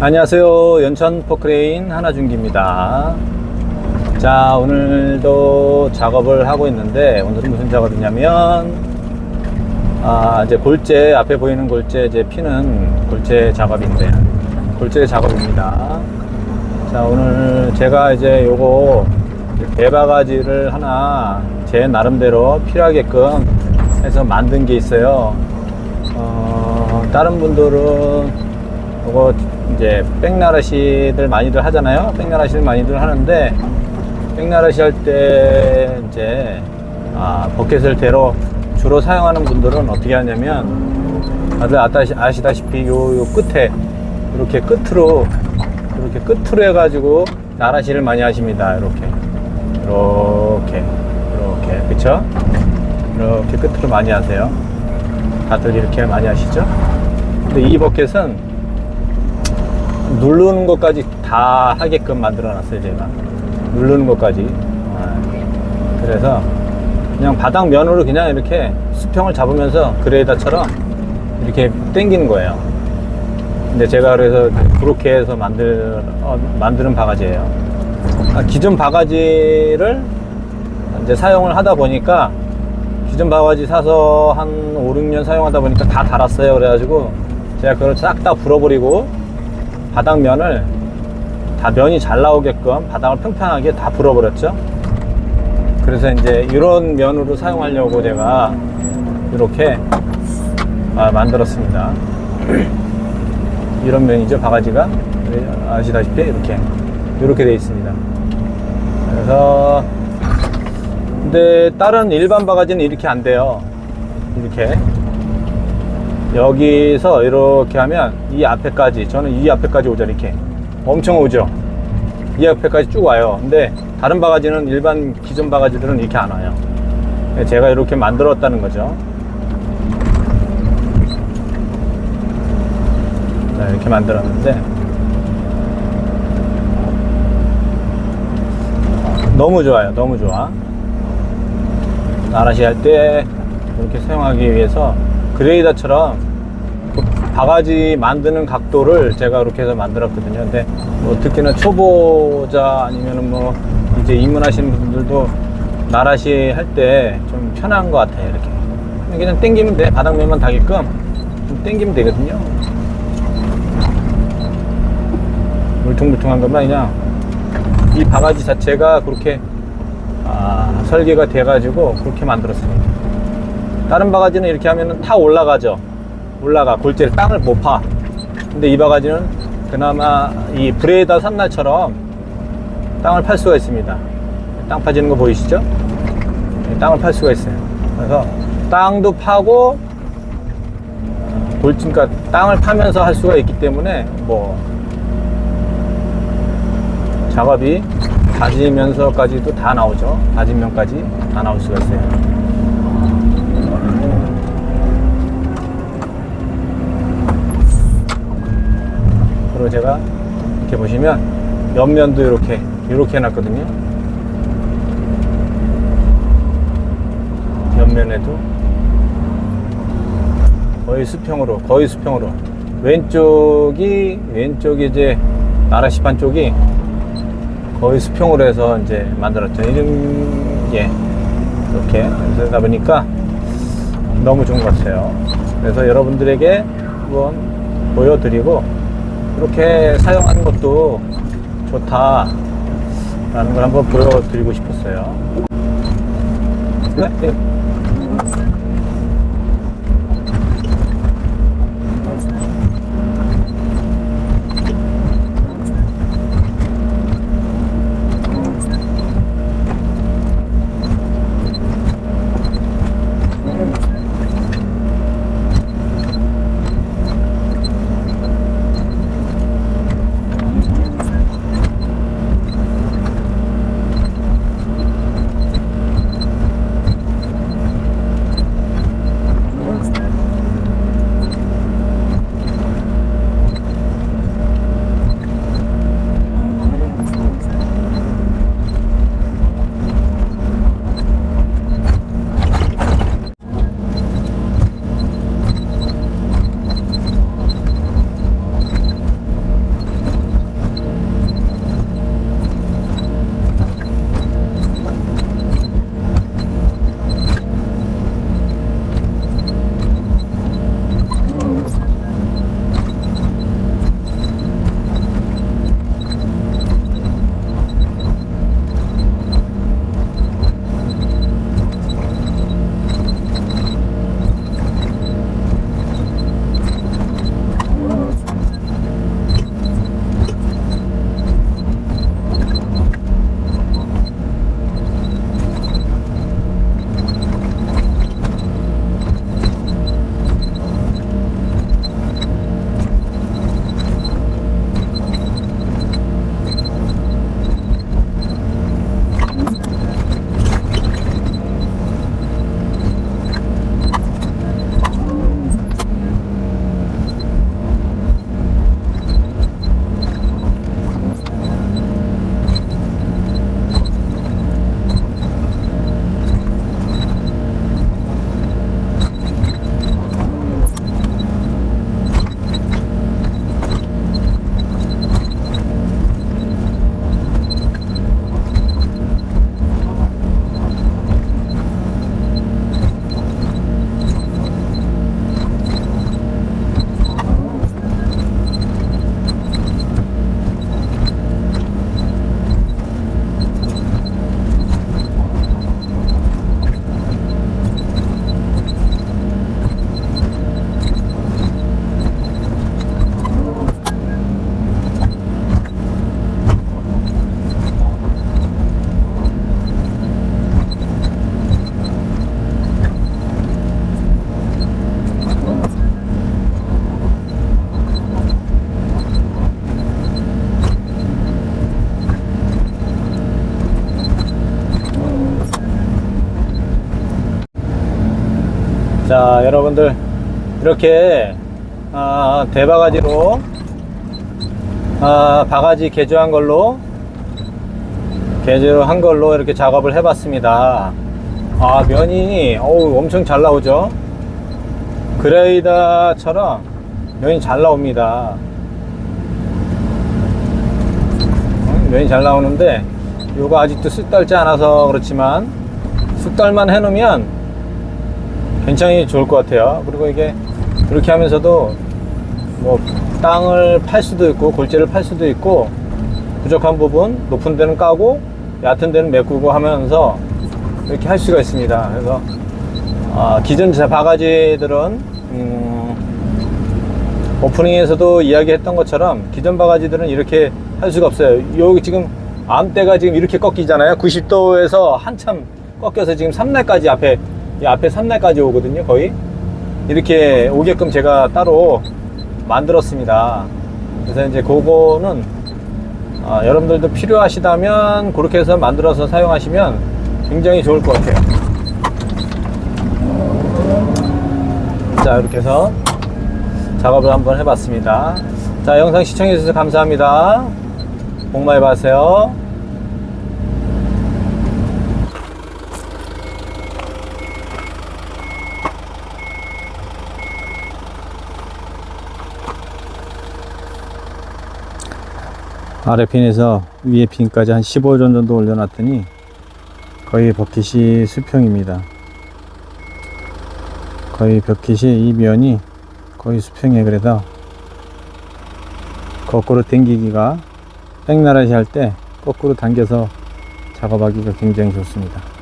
안녕하세요. 연천 포크레인 하나중기입니다. 자, 오늘도 작업을 하고 있는데, 오늘은 무슨 작업이냐면, 아, 이제 골재, 앞에 보이는 골재, 이제 피는 골재 작업인데, 골재 작업입니다. 자, 오늘 제가 이제 요거 대바가지를 하나 제 나름대로 필요하게끔 해서 만든 게 있어요. 어, 다른 분들은 요거 이제 백나라시들 많이들 하잖아요. 백나라시를 많이들 하는데 백나라시 할 때 이제 아, 버켓을 대로 주로 사용하는 분들은 어떻게 하냐면 다들 아시다시피 요, 요 끝에 이렇게 끝으로 이렇게 끝으로 해가지고 나라시를 많이 하십니다. 이렇게 이렇게 이렇게 그쵸? 이렇게 끝으로 많이 하세요. 다들 이렇게 많이 하시죠? 근데 이 버켓은 누르는 것까지 다 하게끔 만들어 놨어요 제가. 누르는 것까지. 아, 그래서 그냥 바닥 면으로 그냥 이렇게 수평을 잡으면서 그레이더처럼 이렇게 당기는 거예요. 근데 제가 그래서 그렇게 해서 만들, 어, 만드는 바가지예요. 아, 기존 바가지를 이제 사용을 하다 보니까 기존 바가지 사서 한 5, 6년 사용하다 보니까 다 달았어요. 그래가지고 제가 그걸 싹 다 불어버리고 바닥면을 다 면이 잘 나오게끔 바닥을 평평하게 다 불어버렸죠. 그래서 이제 이런 면으로 사용하려고 제가 이렇게 아, 만들었습니다. 이런 면이죠, 바가지가. 아시다시피 이렇게 이렇게 되어 있습니다. 그래서 근데 다른 일반 바가지는 이렇게 안 돼요. 이렇게 여기서 이렇게 하면 이 앞에까지 저는 이 앞에까지 오죠 이렇게. 엄청 오죠. 이 앞에까지 쭉 와요. 근데 다른 바가지는 일반 기존 바가지들은 이렇게 안 와요. 제가 이렇게 만들었다는 거죠. 자, 이렇게 만들었는데. 너무 좋아요. 너무 좋아. 나라시 할 때 이렇게 사용하기 위해서 그레이더처럼 그 바가지 만드는 각도를 제가 이렇게 해서 만들었거든요. 근데 뭐 특히나 초보자 아니면은 뭐 이제 입문하시는 분들도 나라시 할 때 좀 편한 것 같아요. 이렇게 그냥 당기면 돼. 바닥면만 닿게끔 좀 당기면 되거든요. 물퉁물퉁한 것만 그냥 이 바가지 자체가 그렇게 아, 설계가 돼가지고 그렇게 만들었습니다. 다른 바가지는 이렇게 하면은 타 올라가죠. 올라가 골재를 땅을 못 파. 근데 이 바가지는 그나마 이 브레이더 산날처럼 땅을 팔 수가 있습니다. 땅 파지는 거 보이시죠? 네, 땅을 팔 수가 있어요. 그래서 땅도 파고 골 그러니까 땅을 파면서 할 수가 있기 때문에 뭐 작업이 다지면서까지도 다 나오죠. 다지면까지 다 나올 수가 있어요. 그리고 제가 이렇게 보시면 옆면도 이렇게 이렇게 해놨거든요. 옆면에도 거의 수평으로 거의 수평으로. 왼쪽이 왼쪽이 이제 나라시판 쪽이 거의 수평으로 해서 이제 만들었죠. 이런 게 이렇게 그러다 보니까 너무 좋은 것 같아요. 그래서 여러분들에게 한번 보여드리고 이렇게 사용하는 것도 좋다 라는 걸 한번 보여드리고 싶었어요. 네? 자, 여러분들 이렇게 아, 대바가지로 아, 바가지 개조한 걸로 개조한 걸로 이렇게 작업을 해봤습니다. 아, 면이 어우, 엄청 잘 나오죠. 그레이다처럼 면이 잘 나옵니다. 음, 면이 잘 나오는데 요거 아직도 쑥달지 않아서 그렇지만 쑥달만 해놓으면 굉장히 좋을 것 같아요. 그리고 이게 이렇게 하면서도 뭐 땅을 팔 수도 있고 골재를 팔 수도 있고 부족한 부분 높은 데는 까고 얕은 데는 메꾸고 하면서 이렇게 할 수가 있습니다. 그래서 아, 기존 제 바가지들은 음, 오프닝에서도 이야기했던 것처럼 기존 바가지들은 이렇게 할 수가 없어요. 여기 지금 암대가 지금 이렇게 꺾이잖아요. 90도에서 한참 꺾여서 지금 3날까지 앞에 이 앞에 3날까지 오거든요. 거의 이렇게 오게끔 제가 따로 만들었습니다. 그래서 이제 그거는 아, 여러분들도 필요하시다면 그렇게 해서 만들어서 사용하시면 굉장히 좋을 것 같아요. 자, 이렇게 해서 작업을 한번 해봤습니다. 자, 영상 시청해주셔서 감사합니다. 복 많이 받으세요. 아래 핀에서 위에 핀까지 한 15전 정도 올려놨더니 거의 버킷이 수평입니다. 거의 벽kit이 이 면이 거의 수평이에요. 그래서 거꾸로 당기기가 백나라시 할 때 거꾸로 당겨서 작업하기가 굉장히 좋습니다.